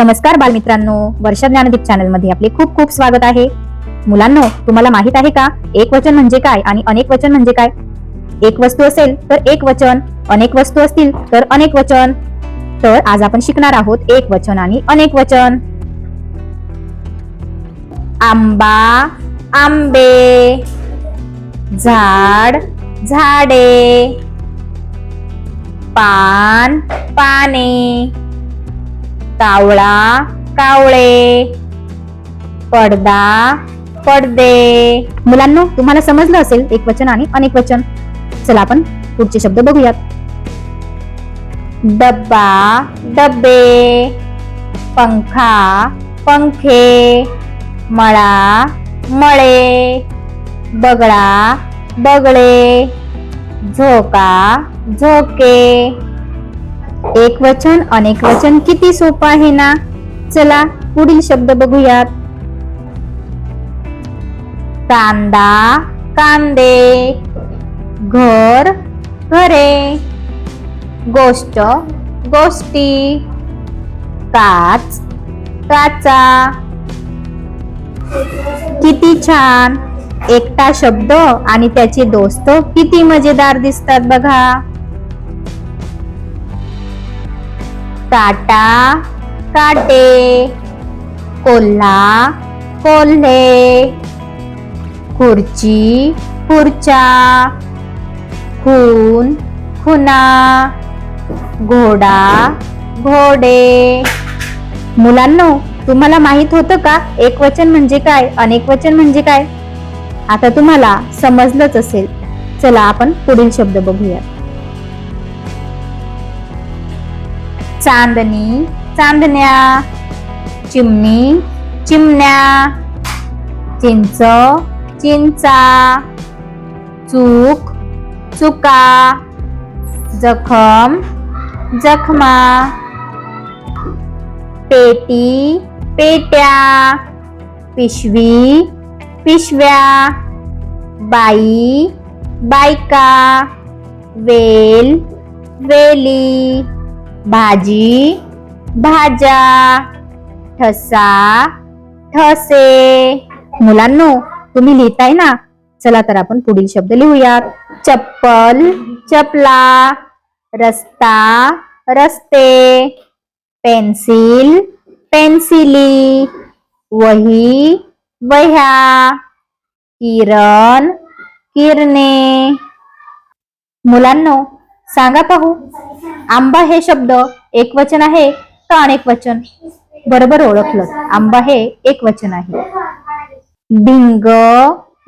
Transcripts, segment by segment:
नमस्कार बालमित्रांनो वर्षा ज्ञानदीप चॅनलमध्ये आपले खूप खूप स्वागत आहे. मुलांनो तुम्हाला माहीत आहे का एक वचन म्हणजे काय आणि अनेक वचन म्हणजे काय? एक वस्तू असेल तर एक वचन अनेक वस्तू असतील तर अनेक वचन. तर आज आपण शिकणार आहोत एक वचन आणि अनेक वचन. आंबा आंबे झाड झाडे पान पाने. कावळा कावळे पडदा पडदे. मुलांनो तुम्हाला समजलं असेल एक वचन आणि अनेक वचन. चला आपण पुढचे शब्द बघूयात. डब्बा डब्बे पंखा पंखे मळा मळे बगळा बगळे झोका झोके. एक वचन अनेक वचन किती सोपं आहे ना? चला पुढील शब्द बघूयात. कांदा कांदे. घर घरे. गोष्ट गोष्टी. काच काचा. किती छान. एकटा शब्द आणि त्याचे दोस्त किती मजेदार दिसतात बघा. काटा काटे कोल्हा कोल्हे खुर्ची खुर्च्या खून खुना घोडा घोडे. मुलांनो तुम्हाला माहीत होतं का? एक वचन म्हणजे काय? अनेक वचन म्हणजे काय? आता तुम्हाला समजलंच असेल. चला आपण पुढील शब्द बघूया चांदणी चांदण्या चिमणी चिमण्या चिंच चिंचा चूक चुका जखम जखमा पेटी पेट्या पिशवी पिशव्या बाई बायका वेल वेली. भाजी भाज्या ठसा ठसे. मुलांनो तुम्ही लिहिताय ना? चला तर आपण पुढील शब्द लिहूयात. चप्पल चपला रस्ता रस्ते पेन्सिल पेन्सिली वही वह्या किरण किरणे. मुलांनो सांगा पाहू. आंबा हे शब्द एक वचन आहे का अनेक वचन? बरोबर ओळखलं. आंबा हे एक वचन आहे. भिंग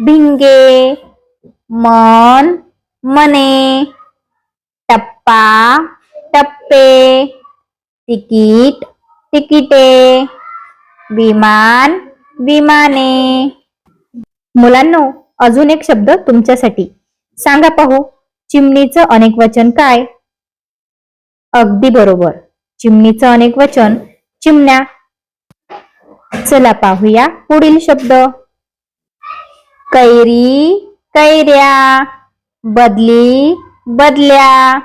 भिंगे मन मने टप्पा टप्पे तिकीट तिकिटे विमान विमाने. मुलांनो अजून एक शब्द तुमच्यासाठी. सांगा पाहू चिमणीचं अनेक वचन काय? अगदी बरोबर. चिमणीचं अनेक वचन चिमण्या चला पाहूया पुढील शब्द. कैरी कैऱ्या बदली बदल्या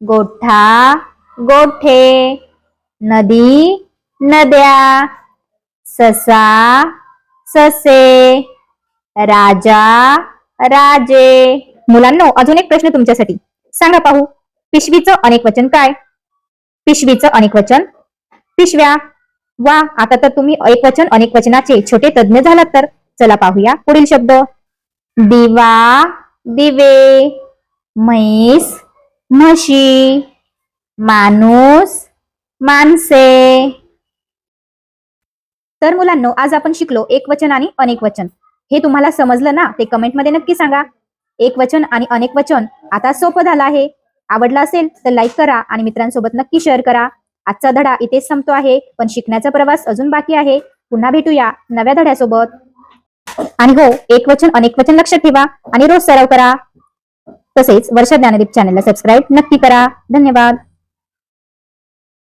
गोठा गोठे नदी नद्या ससा ससे राजा राजे. मुलांनो अजून एक प्रश्न तुमच्यासाठी. सांगा पाहू. पिशवीचं अनेक वचन काय? पिशवीचं अनेक वचन. पिशव्या. वा आता तर तुम्ही एक वचन अनेक वचनाचे छोटे तज्ज्ञ झालात तर. चला पाहूया पुढील शब्द. दिवा दिवे म्हैस म्हशी माणूस माणसे. तर मुलांनो आज आपण शिकलो एक वचन आणि अनेक वचन. हे तुम्हाला समजलं ना? ते कमेंटमध्ये नक्की सांगा. एक वचन आणि अनेक वचन. आता सोपं झालं आहे. आवडला असेल तर लाईक करा आणि मित्रांसोबत नक्की शेअर करा. आजचा धडा इथेच संपतो आहे पण शिकण्याचा प्रवास अजून बाकी आहे. पुन्हा भेटूया नव्या धड्यासोबत. आणि हो एक वचन अनेक वचन लक्षात ठेवा आणि रोज सराव करा. तसेच वर्षा ज्ञानदीप चॅनलला सबस्क्राईब नक्की करा. धन्यवाद.